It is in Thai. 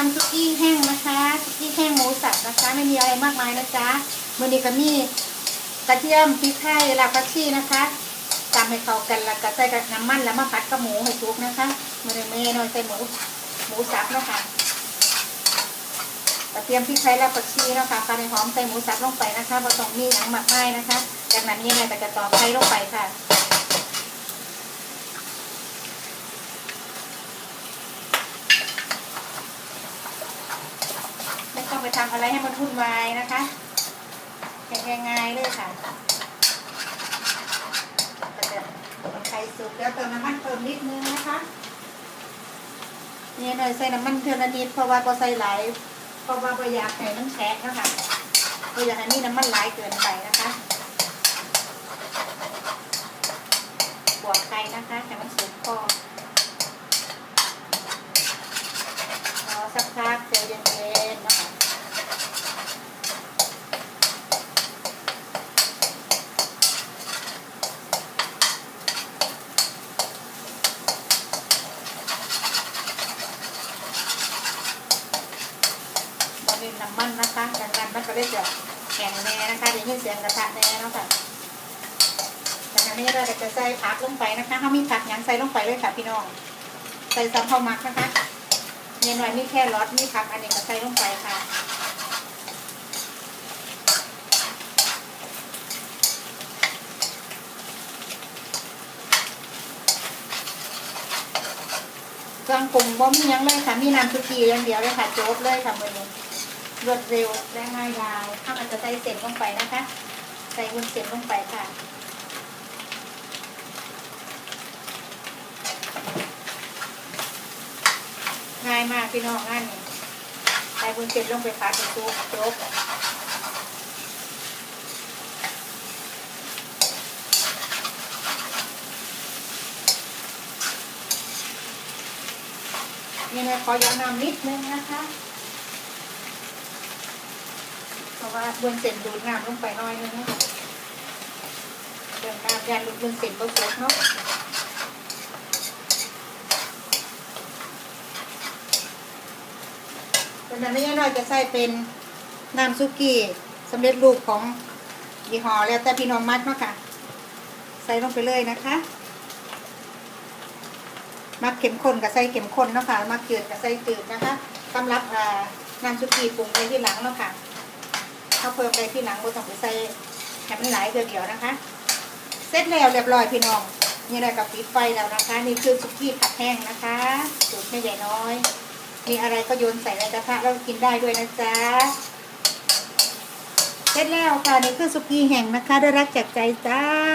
ทำซุกี้แห้งนะคะซุกี้แห้งหมูสับนะคะ ไม่มีอะไรมากมายนะจ๊ะมันนี้ก็มีกระเทียมพริกไทยรากผักชีนะคะตำให้เข้ากันแล้วก็ใส่กับน้ำมันแล้วมาผัดกับหมูให้สุกนะคะมันนี้เมย์นูใส่หมูหมูสับนะคะกระเทียมพริกไทยและผักชีนะคะปลาในหอมใส่หมูสับลงไปนะคะผสมมีหนังหมักไม้นะคะ จากนั้นยังไงแต่ก็จะตอกไข่ลงไปค่ะ ต้องไปทำอะไรให้มันวุ่นวายนะคะง่ายๆเลยค่ะก็จะไข่สุกแล้วเติมน้ำมันเติมนิดนึงนะคะนี่หน่อยใส่น้ำมันเท่านิดเพราะว่าก็ใส่หลายเพราะว่าไม่อยากให้มันแฉะนะคะไม่อยากให้มีน้ำมันไหลายเกินไปนะคะบวกไข่นะคะให้มันสุกพอรอสักพักใจเย็นๆนะคะบริ เวณน้ำมันนะคะดังนั้นมันก็เลยจะแข็งแน่นะคะเดี๋ยวยินเสียงกระทะแน่เนาะค่ะจากนั้นนี่เราจะใส่ผักลงไปนะคะถ้ามีผักยังใส่ลงไปเลยค่ะพี่น้อง ใส่ซ้ำเข้ามักนะคะเนียหน่อยมีแค่รสมีผักอันนี้ก็ใส่ลงไปค่ะเครื่องปรุงบ่มียังเลยค่ะ มีน้ำซุกี้อย่างเดียวเลยค่ะ โจ๊กเลยค่ะมือนี้ รวดเร็วและง่ายดายถ้ามันจะใส่เส้นลงไปนะคะ ใส่วุ้นเส้นลงไปค่ะง่ายมากพี่น้องง่ายนี่ใส่วุ้นเส้นลงไปผัดเป็นซุปจ๊กนี่นะขอย้อนน้ำนิดนึงนะคะ เพราะว่าวุ้นเส้นดูดน้ำลงไปน้อยนึงนะคะเดินน้ำยันลูกวุ้นเส้นก็สุกเนาะเป็นอันนี้น้อยจะใส่เป็นน้ำซุกี้สำเร็จรูปของยี่ห้อแล้วแต่พี่น้องมักเนาะค่ะ ใส่ลงไปเลยนะคะมักเข็มข้นกับใส่เข็มข้นเนาะค่ะมักจืดกับใส่จืดนะคะสำหรับน้ำซุกี้ปรุงไปที่หลังเนาะค่ะ ข้าเพิ่มไปที่หลังบนต้องไปใส่แหมนหลายเดียวนะคะ เสร็จแล้วเรียบร้อยพี่น้องนี่ได้กับปิดไฟแล้วนะคะ นี่คือสุกี้ผัดแห้งนะคะสูตรแม่ใหญ่น้อย มีอะไรก็โยนใส่ในกระทะแล้วกินได้ด้วยนะจ๊ะเสร็จแล้วค่ะนี่คือสุกี้แห้งนะคะได้รักจากใจจ้า